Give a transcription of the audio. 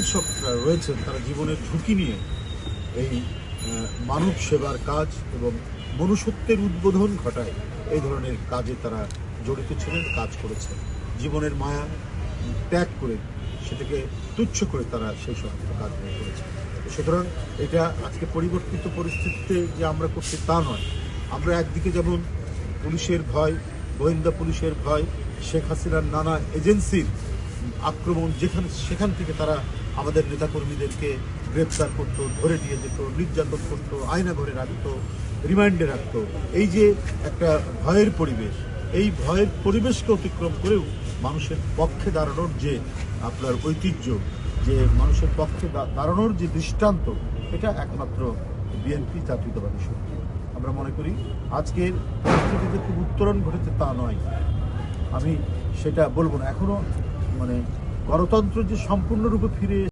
চিকিৎসকরা রয়েছেন তারা জীবনের ঝুঁকি নিয়ে এই মানব সেবার কাজ এবং মনুষ্যত্বের উদ্বোধন ঘটায় এই ধরনের কাজে তারা জড়িত ছিলেন, কাজ করেছেন। জীবনের মায়া ত্যাগ করে সেটাকে তুচ্ছ করে তারা সেই সমস্ত কাজগুলো করেছে সুতরাং এটা আজকে পরিবর্তিত পরিস্থিতিতে যে আমরা করছি তা নয়। আমরা একদিকে যেমন পুলিশের ভয়, গোয়েন্দা পুলিশের ভয়, শেখ হাসিনার নানা এজেন্সির আক্রমণ যেখানে, সেখান থেকে তারা আমাদের নেতাকর্মীদেরকে গ্রেপ্তার করতো, ধরে নিয়ে যেত, নির্যাতন করতো, আয়না ঘরে রাখতো রিমান্ডে রাখতো। এই যে একটা ভয়ের পরিবেশ, এই ভয়ের পরিবেশকে অতিক্রম করেও মানুষের পক্ষে দাঁড়ানোর যে আপনার ঐতিহ্য, যে মানুষের পক্ষে দাঁড়ানোর যে দৃষ্টান্ত, এটা একমাত্র বিএনপি জাতীয়তাবাদী শক্তি। আমরা মনে করি, আজকের পরিস্থিতিতে খুব উত্তরণ ঘটেছে তা নয়। আমি সেটা বলব না। এখনও মানে গণতন্ত্র যে সম্পূর্ণরূপে ফিরে